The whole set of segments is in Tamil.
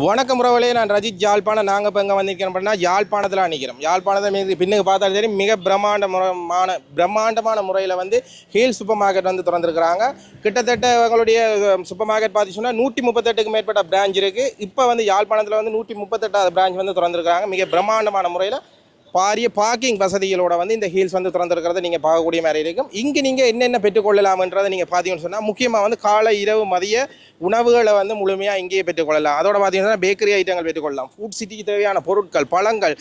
வணக்கம் உறவுகளே நான் ரஜித். யாழ்ப்பாணம் நாங்கள் இப்போ எங்கே வந்திருக்கிறோம் அப்படின்னா யாழ்ப்பாணத்தில் நிற்கிறோம் யாழ்ப்பாணத்தை மீது பின்னுக்கு பார்த்தாலும் சரி மிக பிரம்மாண்டமான பிரம்மாண்டமான முறையில் வந்து ஹீல் சூப்பர் மார்க்கெட் வந்து திறந்துருக்குறாங்க. கிட்டத்தட்ட அவங்களுடைய சூப்பர் மார்க்கெட் பார்த்து சொன்னால் நூற்றி முப்பத்தெட்டுக்கு மேற்பட்ட பிரான்ச் இருக்குது இப்போ வந்து யாழ்ப்பாணத்தில் வந்து நூற்றி முப்பத்தெட்டாவது பிரான்ச் வந்து திறந்துருக்காங்க மிக பிரம்மாண்டமான முறையில் பாரிய பார்க்கிங் வசதிகளோட வந்து இந்த ஹீல்ஸ் வந்து திறந்திருக்கிறத நீங்கள் பார்க்கக்கூடிய மாதிரி இருக்கும். இங்கே நீங்கள் என்னென்ன பெற்றுக்கொள்ளலாம்ன்றதை நீங்கள் பார்த்தீங்கன்னு சொன்னால் முக்கியமாக வந்து காலை இரவு மதிய உணவுகளை வந்து முழுமையாக இங்கேயே பெற்றுக்கொள்ளலாம். அதோட பார்த்தீங்கன்னா பேக்கரி ஐட்டங்கள் பெற்றுக்கொள்ளலாம். ஃபுட் சிட்டிக்கு தேவையான பொருட்கள் பழங்கள்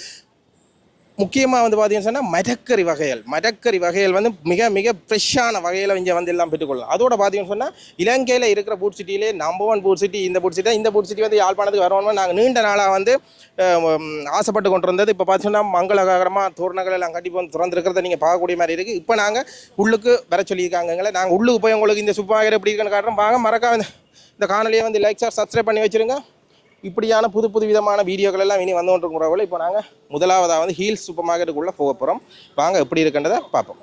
முக்கியமாக வந்து பார்த்தீங்கன்னு சொன்னால் மரக்கறி வகைகள். மரக்கறி வகைகள் வந்து மிக மிக ஃப்ரெஷ்ஷான வகையில் இங்கே வந்து எல்லாம் பெற்றுக்கொள்ளலாம். அதோட பார்த்தீங்கன்னு சொன்னால் இலங்கையில் இருக்கிற பூட் சிட்டியிலே நம்பர் ஒன் பூட் சிட்டி இந்த பூட் சிட்டி இந்த பூட் சிட்டி வந்து யாழ்ப்பாணத்துக்கு வரணும்னு நாங்கள் நீண்ட நாளாக வந்து ஆசைப்பட்டு கொண்டு இருந்தது இப்போ பார்த்தீங்கன்னா மங்களகரமாக தோரணங்கள் எல்லாம் கட்டி வந்து திறந்துருக்கிறத நீங்கள் பார்க்கக்கூடிய மாதிரி இருக்குது இப்போ நாங்கள் உள்ளுக்கு வர சொல்லியிருக்காங்கங்களே நாங்கள் உள்ளுக்கு போய் உங்களுக்கு இந்த சூப்பர் எப்படி இருக்குன்னு காட்டுறோம். வாங்க மறக்காம இந்த- இந்த காணொலியை வந்து லைக் சார் சப்ஸ்கிரைப் பண்ணி வச்சிருங்க. இப்படியான புது புது விதமான வீடியோக்கள் எல்லாம் இனி வந்து கொண்டிருக்கிறவர்கள் இப்போ நாங்கள் முதலாவதாக வந்து ஹீல்ஸ் சூப்பர் மார்க்கெட்டுக்குள்ளே போக போகிறோம் வாங்க எப்படி இருக்குன்றதை பார்ப்போம்.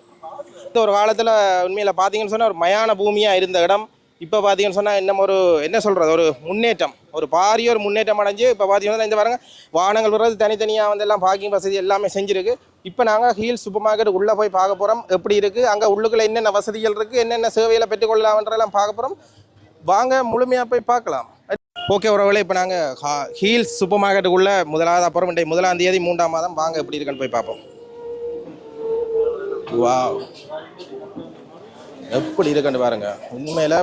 இந்த ஒரு காலத்தில் உண்மையில் பார்த்தீங்கன்னு சொன்னால் ஒரு மயான பூமியாக இருந்த இடம். இப்போ பார்த்தீங்கன்னு சொன்னால் என்ன ஒரு என்ன சொல்கிறது ஒரு முன்னேற்றம். ஒரு பாரிய ஒரு முன்னேற்றம் அடைஞ்சு இப்போ பார்த்தீங்கன்னா இந்த பாருங்கள் வாகனங்கள் வர்றது தனித்தனியாக வந்து எல்லாம் பார்க்கிங் வசதி எல்லாமே செஞ்சுருக்கு. இப்போ நாங்கள் ஹீல் சூப்பர் மார்க்கெட் உள்ளே போய் பார்க்க போகிறோம் எப்படி இருக்குது அங்கே உள்ளுக்குள்ள என்னென்ன வசதிகள் இருக்குது என்னென்ன சேவைகளை பெற்றுக்கொள்ளலாம்ன்றதெல்லாம் பார்க்க போகிறோம் வாங்க முழுமையாக போய் பார்க்கலாம். ஓகே உறவுகளே இப்போ நாங்கள் ஹீல்ஸ் சூப்பர் மார்க்கெட்டுக்குள்ளே முதலாவது அப்புறம் இன்றைய முதலாம் தேதி மூன்றாம் மாதம் வாங்க எப்படி இருக்குன்னு போய் பார்ப்போம். வா எப்படி இருக்குன்னு பாருங்க. உண்மையில்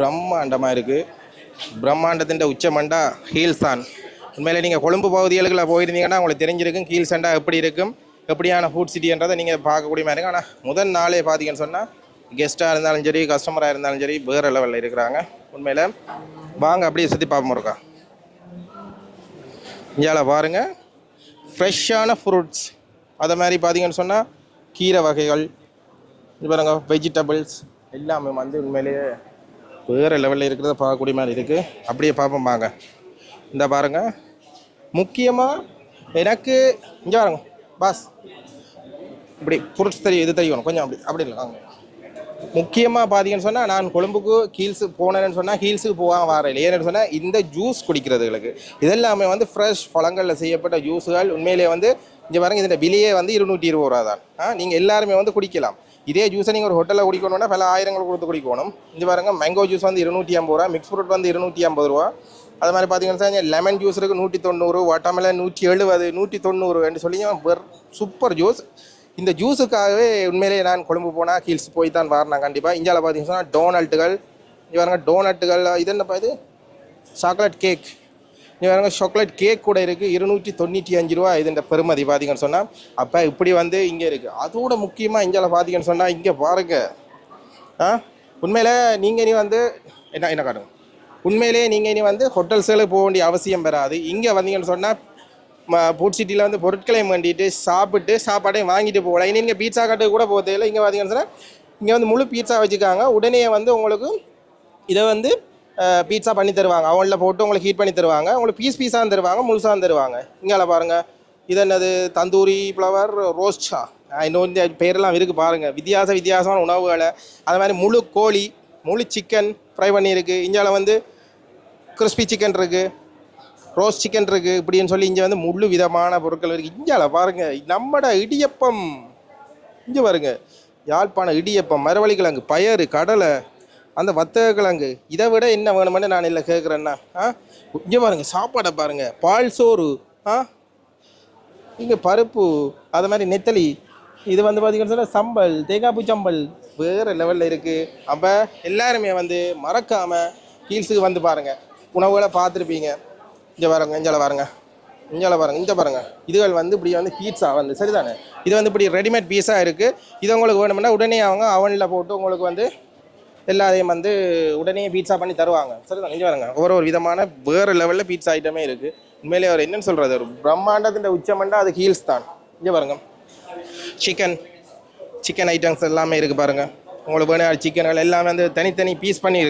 பிரம்மாண்டமாக இருக்குது பிரம்மாண்டத்தின் உச்சமண்டா ஹீல்ஸ் தான். உண்மையில் நீங்கள் கொழும்பு பகுதிகளுக்குள்ள போயிருந்தீங்கன்னா உங்களுக்கு தெரிஞ்சிருக்கும் ஹீல்ஸ் அண்டா எப்படி இருக்கும் எப்படியான ஃபுட் சிட்டின்றதை நீங்கள் பார்க்கக்கூடிய மாதிரி இருக்கும் ஆனால் முதல் நாளே பார்த்தீங்கன்னு சொன்னால் கெஸ்ட்டாக இருந்தாலும் சரி கஸ்டமராக இருந்தாலும் சரி வேறு லெவலில் இருக்கிறாங்க. உண்மையில் வாங்க அப்படியே சுற்றி பார்ப்போம் இருக்கா இந்தியாவில் பாருங்கள் ஃப்ரெஷ்ஷான ஃப்ரூட்ஸ் அதை மாதிரி பார்த்தீங்கன்னு சொன்னால் கீரை வகைகள் இது பாருங்க வெஜிடபிள்ஸ் எல்லாமே வந்து உண்மையிலேயே வேறு லெவலில் இருக்கிறத பார்க்கக்கூடிய மாதிரி இருக்குது அப்படியே பார்ப்போம் வாங்க. இந்த பாருங்க. முக்கியமாக எனக்கு இங்கே பாருங்க பாஸ். இப்படி ஃப்ரூட்ஸ் தெரியும் இது தெரியணும் கொஞ்சம் அப்படி அப்படி இல்லை வாங்க. முக்கியமாக பார்த்தீங்கன்னு சொன்னால் நான் கொழும்புக்கு ஹீல்ஸு போனேன்னு சொன்னால் ஹீல்ஸுக்கு போகாமல் வரல ஏன்னு சொன்னால் இந்த ஜூஸ் குடிக்கிறதுகளுக்கு இதெல்லாமே வந்து ஃப்ரெஷ் பழங்களில் செய்யப்பட்ட ஜூஸுகள். உண்மையிலேயே வந்து இங்கே பாருங்க இதோட விலையே வந்து இருநூற்றி இருபது ரூபா தான். ஆ நீங்கள் எல்லாருமே வந்து குடிக்கலாம். இதே ஜூஸை நீங்கள் ஒரு ஹோட்டலில் குடிக்கணும்னா பல ஆயிரங்கள் கொடுத்து குடிக்கணும். இங்கே பாருங்கள் மேங்கோ ஜூஸ் வந்து இருநூற்றி ஐம்பது ரூபா மிக்ஸ் ஃப்ரூட் வந்து இருநூற்றி ஐம்பது ரூபா. அது மாதிரி பார்த்தீங்கன்னா லெமன் ஜூஸ் இருக்குது நூற்றி தொண்ணூறு வாட்டர்மெலன் நூற்றி எழுபது நூற்றி தொண்ணூறு சொல்லி சூப்பர் ஜூஸ் இந்த ஜூஸுக்காகவே உண்மையிலேயே நான் கொழும்பு போனால் ஹீல்ஸ் போய் தான் வரணும் கண்டிப்பாக இந்தியாவில் பார்த்தீங்கன்னா டோனல்ட்டுகள் இவருங்க பாருங்க டோனட்டுகள் இது என்னப்பா இது? சாக்லேட் கேக் இவருங்க சாக்லேட் கேக் கூட இருக்குது இருநூற்றி தொண்ணூற்றி அஞ்சு ரூபா இதுன்ற பெருமதி பார்த்தீங்கன்னு சொன்னால் அப்போ இப்படி வந்து இங்கே இருக்குது அதோட முக்கியமாக இந்தியாவில் பார்த்தீங்கன்னு சொன்னால் இங்கே பாருங்க. ஆ? உண்மையில் நீங்கள் இனி வந்து என்ன என்ன காட்டுங்க உண்மையிலேயே நீங்கள் இனி வந்து ஹோட்டல்ஸுகளுக்கு போக வேண்டிய அவசியம் வராது. இங்கே வந்தீங்கன்னு சொன்னால் ஃபுட் சிட்டியில் வந்து பொருட்களையும் வேண்டிட்டு சாப்பிட்டு சாப்பாடையும் வாங்கிட்டு போகலாம் இனி நீங்கள் பீட்சா கட்டுக்கு கூட போகிறது இல்லை. இங்கே பார்த்தீங்கன்னு சொன்னால் இங்கே வந்து முழு பீட்சா வச்சுருக்காங்க. உடனே வந்து உங்களுக்கு இதை வந்து பீட்சா பண்ணி தருவாங்க. அவனில் போட்டு உங்களுக்கு ஹீட் பண்ணி தருவாங்க. உங்களுக்கு பீஸ் பீஸாக தருவாங்க முழுசாக தருவாங்க. இங்கே பாருங்கள் இது என்னது? தந்தூரி ஃப்ளவர் ரோஸ்டா இன்னும் இந்த பேரெல்லாம் இருக்குது பாருங்கள் வித்தியாச வித்தியாசமான உணவுகளை. அது மாதிரி முழு கோழி முழு சிக்கன் ஃப்ரை பண்ணியிருக்கு. இந்தியாவில் வந்து கிறிஸ்பி சிக்கன் இருக்குது ரோஸ்ட் சிக்கன் இருக்குது இப்படின்னு சொல்லி இங்கே வந்து முழு விதமான பொருட்கள் இருக்குது இந்தியாவில் பாருங்கள் நம்மட இடியப்பம். இங்கே பாருங்க யாழ்ப்பாண இடியப்பம் மரவள்ளி கிழங்கு பயறு கடலை அந்த வத்தக கிழங்கு இதை விட என்ன வேணுமென்னு நான் இல்லை கேட்குறேன்னா ஆ? இங்கே பாருங்க சாப்பாடை பாருங்கள் பால் சோறு ஆ? இங்கே பருப்பு அது மாதிரி நெத்தலி. இது வந்து பார்த்திங்கன்னு சொன்னால் சம்பல் தேங்காய்ப்பூ சம்பல் வேறு லெவலில் இருக்குது அப்போ எல்லாருமே வந்து மறக்காமல் ஹீல்ஸுக்கு வந்து பாருங்கள் உணவுகளை பார்த்துருப்பீங்க. இங்கே பாருங்க இஞ்சால பாருங்க. இஞ்சால பாருங்க இங்கே பாருங்க. இதுகள் வந்து இப்படி வந்து பீட்சா வந்து சரிதானே? இது வந்து இப்படி ரெடிமேட் பீஸாக இருக்குது இது உங்களுக்கு வேணும்னா உடனே அவங்க அவனில் போட்டு உங்களுக்கு வந்து எல்லாத்தையும் வந்து உடனே பீட்ஸா பண்ணி தருவாங்க. சரிதான்? இங்கே பாருங்க. ஒவ்வொரு ஒரு விதமான வேறு லெவலில் பீட்சா ஐட்டமே இருக்குது உண்மையிலேயே அவர் என்னன்னு சொல்கிறது ஒரு பிரம்மாண்டத்தின் உச்சமண்டா அது ஹீல்ஸ் தான். இங்கே பாருங்க. சிக்கன் சிக்கன் ஐட்டம்ஸ் எல்லாமே இருக்குது பாருங்கள் உங்களுக்கு வேணும் சிக்கன்கள் எல்லாமே வந்து தனித்தனி பீஸ் பண்ணி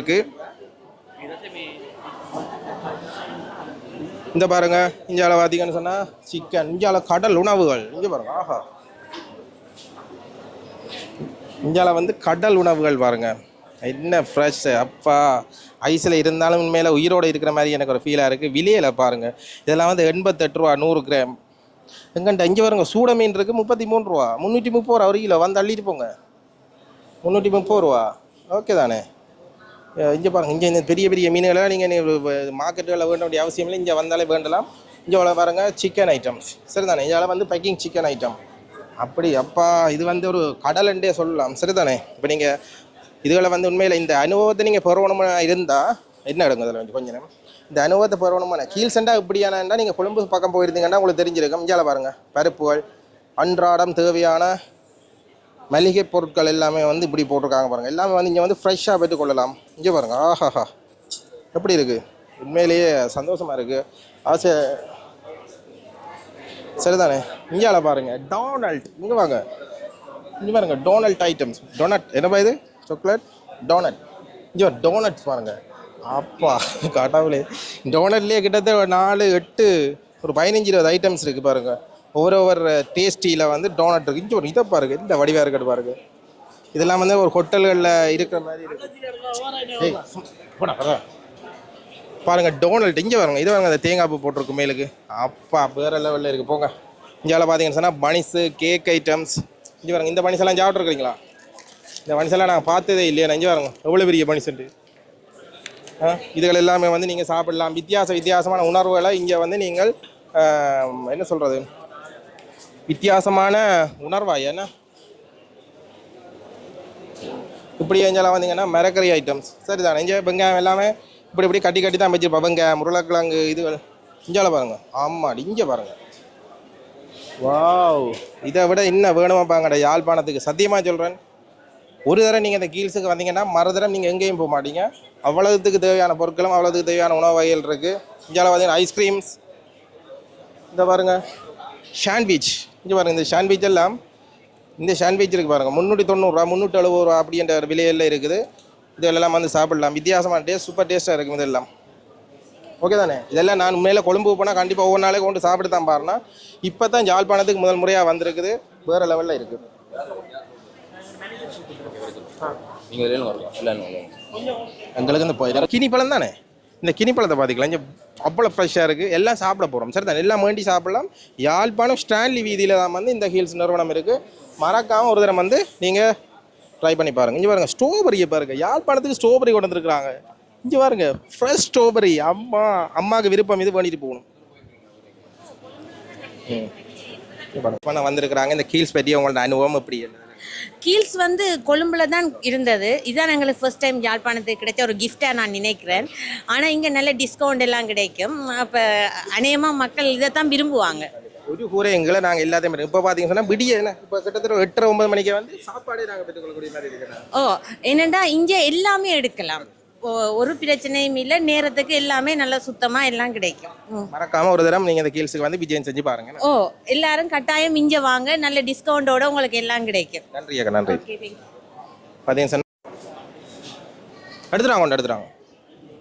இந்த பாருங்க இந்தியாவில் பார்த்தீங்கன்னு சொன்னால் சிக்கன் இந்தியாவில் கடல் உணவுகள். இங்கே பாருங்க ஆஹா. இந்தியாவில் வந்து கடல் உணவுகள் பாருங்க. என்ன ஃப்ரெஷ் அப்பா. ஐஸில் இருந்தாலும் உண்மையில் உயிரோடு இருக்கிற மாதிரி எனக்கு ஒரு ஃபீலாக இருக்குது விலையில் பாருங்கள் இதெல்லாம் வந்து எண்பத்தெட்டு ரூபா நூறு கிராம் எங்கன்ட்ட இங்கே வருங்க சூட மீன் இருக்குது முப்பத்தி மூணு ரூபா. முந்நூற்றி முப்பது ரூபா ஒரு கிலோ. வந்து அள்ளிட்டு போங்க. முந்நூற்றி முப்பது ரூபா. ஓகே தானே? இங்கே பாருங்கள் இங்கே இந்த பெரிய பெரிய மீன்களை நீங்கள் மார்க்கெட்டுகளில் வேண்ட வேண்டிய அவசியம் இல்லை. இங்கே வந்தாலே வேண்டலாம். இங்கே உள்ள பாருங்க சிக்கன் ஐட்டம்ஸ் சரிதானே? இதில் வந்து பேக்கிங் சிக்கன் ஐட்டம் அப்படி அப்பா இது வந்து ஒரு கடலண்டே சொல்லலாம். சரிதானே? இப்போ நீங்கள் இதுகளை வந்து உண்மையில் இந்த அனுபவத்தை நீங்கள் பெறணுமா இருந்தால் என்ன எடுங்க அதில் வந்து கொஞ்ச நேரம்? இந்த அனுபவத்தை பெறணுமா கீழ் செண்டா இப்படியானா நீங்கள் கொழும்பு பக்கம் போயிருந்தீங்கன்னா உங்களுக்கு தெரிஞ்சிருக்கும். இங்கே பாருங்கள் பருப்புகள் அன்றாடம் தேவையான மளிகை பொருட்கள் எல்லாமே வந்து இப்படி போட்டிருக்காங்க பாருங்கள் எல்லாமே வந்து இங்கே வந்து ஃப்ரெஷ்ஷாக பெற்றுக்கொள்ளலாம் இங்கே பாருங்கள் ஆஹாஹா. எப்படி இருக்குது உண்மையிலேயே சந்தோஷமாக இருக்குது ஆசை. சரிதானே? இந்தியாவில் பாருங்கள் டோனல்ட் இங்கே வாங்க. இங்கே பாருங்க. டோனல்ட் ஐட்டம்ஸ் டோனட் என்னப்பா இது? சாக்லேட் டோனட் இங்கே டோனட்ஸ் பாருங்கள் அப்பா காட்டாவிலே டோனட்லேயே கிட்டத்தட்ட ஒரு நாலு எட்டு ஒரு பதினஞ்சு இருபது ஐட்டம்ஸ் இருக்குது பாருங்கள் ஒவ்வொரு ஒவ்வொரு டேஸ்டியில் வந்து டோனட் இருக்குது இங்கே ஒரு இதை பாருங்க. இந்த வடிவாக இருக்கிறது பாருங்க. இதெல்லாம் வந்து ஒரு ஹோட்டல்களில் இருக்கிற மாதிரி இருக்கு. பாருங்கள் பாருங்க டோனல்ட் இங்கே வருங்க இது வருங்க அந்த தேங்காய் பூ போட்டிருக்கு மேலுக்கு. அப்பா வேற லெவலில் இருக்குது போங்க. இங்கே பார்த்தீங்கன்னு சொன்னால் பனிஸு கேக் ஐட்டம்ஸ் இங்கே வருங்க இந்த பனிஸ் எல்லாம் சாப்பிட்ருக்கீங்களா இந்த பனிஸ் நாங்கள் பார்த்ததே இல்லையா. இங்கே வரங்க எவ்வளோ பெரிய பனிஸ்ன்ட்டு ஆ இதுகள் எல்லாமே வந்து நீங்கள் சாப்பிடலாம். வித்தியாச வித்தியாசமான உணர்வுகளை இங்கே வந்து நீங்கள் என்ன சொல்கிறது வித்தியாசமான உணர்வா ஏன்னா? இப்படி எங்கெல்லாம் வந்தீங்கன்னா மரக்கறி ஐட்டம்ஸ் சரி தானே இங்கே வெங்காயம் எல்லாமே இப்படி இப்படி கட்டி கட்டி தான் வச்சிருப்போம் வெங்காயம் உருளைக்கிழங்கு இதுகள் இஞ்சால பாருங்க. ஆமாடி இங்கே பாருங்க. வாவ். இதை விட இன்னும் வேணுமாப்பாங்கடா யாழ்ப்பாணத்துக்கு. சத்தியமாக சொல்கிறேன் ஒரு தடவை நீங்கள் இந்த கீழ்ஸுக்கு வந்தீங்கன்னா மறுதரம் நீங்கள் எங்கேயும் போக மாட்டீங்க. அவ்வளவுத்துக்கு தேவையான பொருட்களும் அவ்வளவுத்துக்கு தேவையான உணவு வகைகள் இருக்குது இங்கே பார்த்தீங்கன்னா ஐஸ்கிரீம்ஸ் இந்த பாருங்க சாண்ட்விச் இங்கே பாருங்க இந்த சாண்ட்விச் எல்லாம் இந்த சாண்ட்விச் இருக்குது பாருங்க முந்நூற்றி தொண்ணூறுரூவா முந்நூற்றி எழுபது ரூபா அப்படின்ற விலையில் இருக்குது. இதெல்லாம் வந்து சாப்பிடலாம். வித்தியாசமான டேஸ்ட் சூப்பர் டேஸ்ட்டாக இருக்கும் இதெல்லாம். ஓகே தானே? இதெல்லாம் நான் உண்மையில் கொழும்பு போனால் கண்டிப்பாக ஒவ்வொரு நாளைக்கு கொண்டு சாப்பிட்டு தான் பாருனா இப்போ தான் யாழ்ப்பாணத்துக்கு முதல் முறையாக வந்திருக்குது. வேறு லெவலில் இருக்குது நீங்கள் எங்களுக்கு இந்த கினி பழம் தானே? இந்த கினிப்பழத்தை பார்த்துக்கலாம் இங்கே அவ்வளோ ஃப்ரெஷ்ஷாக இருக்குது எல்லாம் சாப்பிட போகிறோம் சரி தானே எல்லாம் வேண்டி சாப்பிடலாம். யாழ்ப்பாணம் ஸ்டான்லி வீதியில் தான் வந்து இந்த ஹில்ஸ் நிறுவனம் இருக்குது மறக்காமல் ஒரு தரம் வந்து நீங்கள் ட்ரை பண்ணி பாருங்கள் இங்கே பாருங்கள் ஸ்ட்ராபெரியை பாருங்கள் யாழ்ப்பாணத்துக்கு ஸ்ட்ராபெரி கொண்டு வந்துருக்குறாங்க. இங்கே பாருங்க ஃப்ரெஷ் ஸ்ட்ராபெரி அம்மா அம்மாவுக்கு விருப்பம் இது பண்ணிட்டு போகணும். ம். பண்ண வந்திருக்கிறாங்க? இந்த கீழ்ஸ் பற்றி அவங்களோட அனுபவம் எப்படி? கீல்ஸ் வந்து கொழும்புல தான் இருந்தது. இதான் எங்களுக்கு ஃபர்ஸ்ட் டைம் யாழ்ப்பாணத்துக்கு கிடைச்ச ஒரு கிஃப்டாக நான் நினைக்கிறேன். ஆனால் இங்கே நல்ல டிஸ்கவுண்ட் எல்லாம் கிடைக்கும். அப்போ அநேகமாக மக்கள் இதை தான் விரும்புவாங்க. ஒரு கூரை எங்களை நாங்கள் எல்லாத்தையும் இப்போ பார்த்தீங்கன்னு சொன்னால் விடிய என்ன இப்போ கிட்டத்தட்ட எட்டரை ஒன்பது மணிக்கு வந்து சாப்பாடே நாங்கள் பெற்றுக்கொள்ளக்கூடிய மாதிரி இருக்கிறேன் ஓ என்னென்னா இங்கே எல்லாமே எடுக்கலாம். ஒரு பிரச்சனையும் இல்லை நேரத்துக்கு எல்லாமே நல்லா சுத்தமாக எல்லாம் கிடைக்கும். மறக்காம ஒரு தடவை நீங்கள் இந்த கீழ்ஸுக்கு வந்து விஜயம் செஞ்சு பாருங்க. ஓ எல்லாரும் கட்டாயம் இங்கே வாங்க நல்ல டிஸ்கவுண்டோட உங்களுக்கு எல்லாம் கிடைக்கும். நன்றி அக்கா நன்றி. பார்த்தீங்க எடுத்துறாங்க கொண்டு எடுத்துறாங்க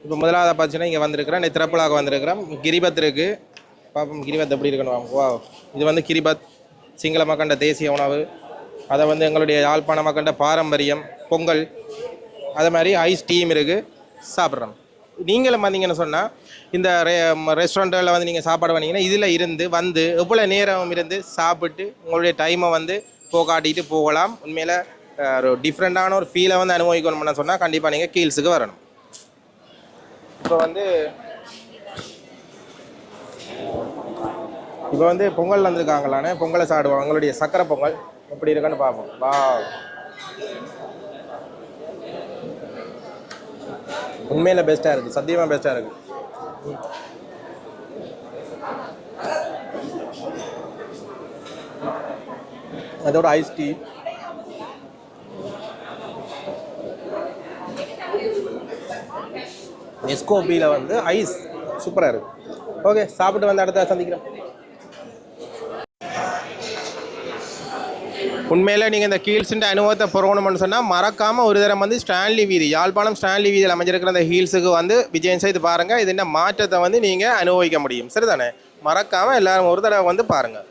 இப்போ முதலாவது பார்த்தீங்கன்னா இங்கே வந்திருக்கிறேன் இந்த திறப்புலாக வந்திருக்கிறேன். கிரிபத் இருக்குது பாப்போம் கிரிபத் எப்படி இருக்கணும் வா இது வந்து கிரிபத் சிங்கள மக்கண்ட தேசிய உணவு. அதை வந்து எங்களுடைய யாழ்ப்பாண மக்கண்ட பாரம்பரியம் பொங்கல். அது மாதிரி ஐஸ் டீம் இருக்குது சாப்பிட்றோம். நீங்களும் வந்தீங்கன்னு சொன்னால் இந்த ரெஸ்டாரண்ட்டில் வந்து நீங்கள் சாப்பாடு வந்தீங்கன்னா இதில் இருந்து வந்து எவ்வளோ நேரம் இருந்து சாப்பிட்டு உங்களுடைய டைமை வந்து போக்காட்டிட்டு போகலாம். உண்மையில் ஒரு டிஃப்ரெண்ட்டான ஒரு ஃபீலை வந்து அனுபவிக்கணும்னு சொன்னால் கண்டிப்பாக நீங்கள் கீல்ஸுக்கு வரணும். இப்போ வந்து இப்போ வந்து பொங்கல் வந்திருக்காங்களானே பொங்கலை சாப்பிடுவோம் அவங்களுடைய சக்கரை பொங்கல் எப்படி இருக்குன்னு பார்ப்போம். வா உண்மையில் பெஸ்ட்டாக இருக்குது சத்தியமாக பெஸ்ட்டாக இருக்குது அதோட ஐஸ் டீ எஸ்கோபியில் வந்து ஐஸ் சூப்பராக இருக்குது ஓகே சாப்பிட்டு வந்து அடுத்த சந்திக்கிறோம். உண்மையில் நீங்கள் இந்த ஹீல்ஸுன்ற அனுபவத்தை புறக்கணும்னு சொன்னால் மறக்காமல் ஒரு தரம் வந்து ஸ்டான்லி வீதி யாழ்ப்பாணம் ஸ்டான்லி வீதியில் அமைஞ்சிருக்கிற அந்த ஹீல்ஸுக்கு வந்து விஜயம் செய்து பாருங்கள் இது என்ன மாற்றத்தை வந்து நீங்கள் அனுபவிக்க முடியும். சரிதானே? மறக்காமல் எல்லாரும் ஒரு தடவை வந்து பாருங்கள்